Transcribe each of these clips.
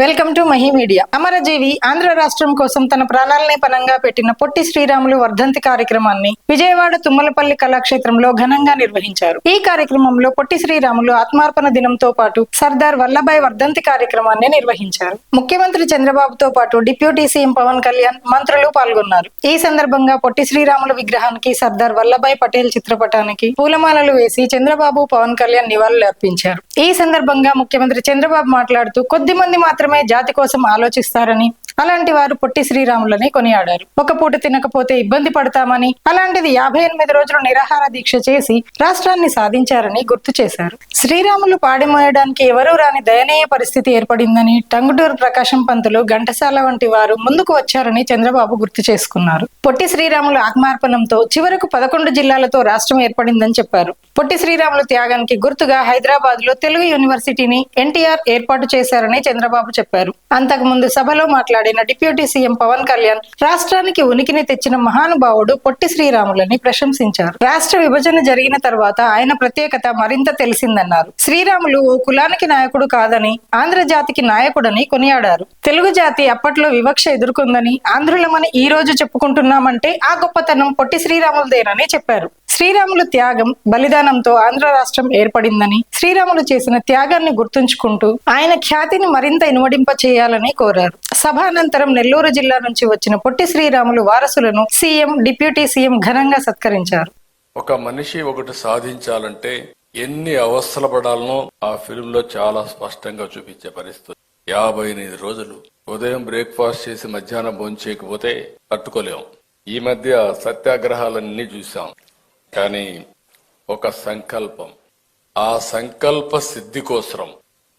Welcome to Mahi media. అమరజీవి ఆంధ్ర రాష్ట్రం కోసం తన ప్రాణాలనే పనంగా పెట్టిన పొట్టి శ్రీరాములు వర్ధంతి కార్యక్రమాన్ని విజయవాడ తుమ్మలపల్లి కళాక్షేత్రంలో ఘనంగా నిర్వహించారు. ఈ కార్యక్రమంలో పొట్టి శ్రీరాములు ఆత్మార్పణ దినంతో పాటు సర్దార్ వల్లభాయ్ వర్ధంతి కార్యక్రమాన్ని నిర్వహించారు. ముఖ్యమంత్రి చంద్రబాబుతో పాటు డిప్యూటీ సీఎం పవన్ కళ్యాణ్ మంత్రులు పాల్గొన్నారు. ఈ సందర్భంగా పొట్టి శ్రీరాములు విగ్రహానికి సర్దార్ వల్లభాయ్ పటేల్ చిత్రపటానికి పూలమాలలు వేసి చంద్రబాబు పవన్ కళ్యాణ్ నివాళులు అర్పించారు. ఈ సందర్భంగా ముఖ్యమంత్రి చంద్రబాబు మాట్లాడుతూ కొద్ది మంది మాత్రమే జాతి కోసం ఆలోచిస్తారని అలాంటి వారు పొట్టి శ్రీరాములని కొనియాడారు. ఒక పూట తినకపోతే ఇబ్బంది పడతామని అలాంటిది యాభై ఎనిమిది రోజులు నిరాహార దీక్ష చేసి రాష్ట్రాన్ని సాధించారని గుర్తు చేశారు. శ్రీరాములు పాడిమోయడానికి ఎవరూ రాని దయనీయ పరిస్థితి ఏర్పడిందని టంగుటూరు ప్రకాశం పంతులు ఘంటసాల వంటి వారు ముందుకు వచ్చారని చంద్రబాబు గుర్తు చేసుకున్నారు. పొట్టి శ్రీరాములు ఆత్మార్పణంతో చివరకు పదకొండు జిల్లాలతో రాష్ట్రం ఏర్పడిందని చెప్పారు. పొట్టి శ్రీరాములు త్యాగానికి గుర్తుగా హైదరాబాద్లో తెలుగు యూనివర్సిటీని ఎన్టీఆర్ ఏర్పాటు చేశారని చంద్రబాబు చెప్పారు. అంతకుముందు సభలో మాట్లాడిన డిప్యూటీ సీఎం పవన్ కళ్యాణ్ రాష్ట్రానికి ఉనికిని తెచ్చిన మహానుభావుడు పొట్టి శ్రీరాములని ప్రశంసించారు. రాష్ట్ర విభజన జరిగిన తర్వాత ఆయన ప్రత్యేకత మరింత తెలిసిందన్నారు. శ్రీరాములు ఓ కులానికి నాయకుడు కాదని ఆంధ్ర జాతికి నాయకుడని కొనియాడారు. తెలుగు జాతి అప్పట్లో వివక్ష ఎదుర్కొందని ఆంధ్రులమని ఈ రోజు చెప్పుకుంటున్నామంటే ఆ గొప్పతనం పొట్టి శ్రీరాములదేనని చెప్పారు. శ్రీరాములు త్యాగం బలిదానంతో ఆంధ్ర రాష్ట్రం ఏర్పడిందని శ్రీరాములు చేసిన త్యాగాన్ని గుర్తుంచుకుంటూ ఆయన ఖ్యాతిని మరింత ఇనుమడింప చేయాలని కోరారు. సభ అనంతరం నెల్లూరు జిల్లా నుంచి వచ్చిన పొట్టి శ్రీరాములు వారసులను సీఎం డిప్యూటీ సీఎం ఘనంగా సత్కరించారు. ఒక మనిషి ఒకటి సాధించాలంటే ఎన్ని అవస్థలు పడాలనో ఆ ఫిల్మ్లో చాలా స్పష్టంగా చూపించే పరిస్థితి. యాభై ఎనిమిది రోజులు ఉదయం బ్రేక్ఫాస్ట్ చేసి మధ్యాహ్నం భోంచేయకపోతే తట్టుకోలేం. ఈ మధ్య సత్యాగ్రహాలన్నీ చూసాం కానీ ఒక సంకల్పం. ఆ సంకల్ప సిద్ధి కోసరం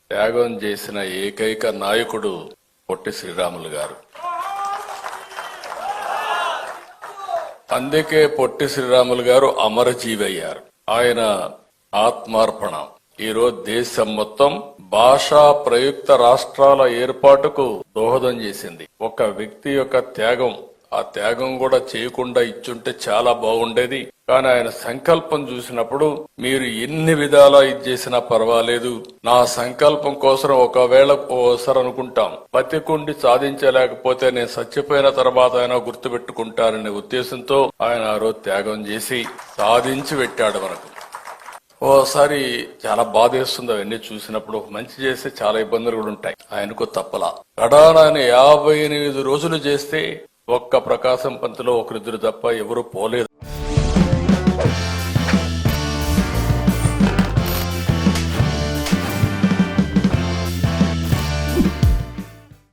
త్యాగం చేసిన ఏకైక నాయకుడు పొట్టి శ్రీరాములు గారు. అందుకే పొట్టి శ్రీరాములు గారు అమరజీవయ్యారు. ఆయన ఆత్మార్పణ. ఈరోజు దేశం మొత్తం భాషా ప్రయుక్త రాష్ట్రాల ఏర్పాటుకు దోహదం చేసింది. ఒక వ్యక్తి యొక్క త్యాగం ఆ త్యాగం కూడా చేయకుండా ఇచ్చుంటే చాలా బాగుండేది. కానీ ఆయన సంకల్పం చూసినప్పుడు మీరు ఎన్ని విధాలా ఇది చేసినా పర్వాలేదు. నా సంకల్పం కోసం ఒకవేళ ఓసారి అనుకుంటాం బతికుండి సాధించలేకపోతే నేను చచ్చిపోయిన తర్వాత అయినా గుర్తు పెట్టుకుంటారనే ఉద్దేశంతో ఆయన ఆ రోజు త్యాగం చేసి సాధించి పెట్టాడు మనకు. ఓసారి చాలా బాధేస్తుంది అవన్నీ చూసినప్పుడు. మంచి చేస్తే చాలా ఇబ్బందులు కూడా ఉంటాయి. ఆయనకు తప్పలా. కడాన ఆయన యాభై ఎనిమిది రోజులు చేస్తే ఒక్క ప్రకాశం పంతులో ఒకరిద్దరు తప్ప ఎవరు పోలేదు.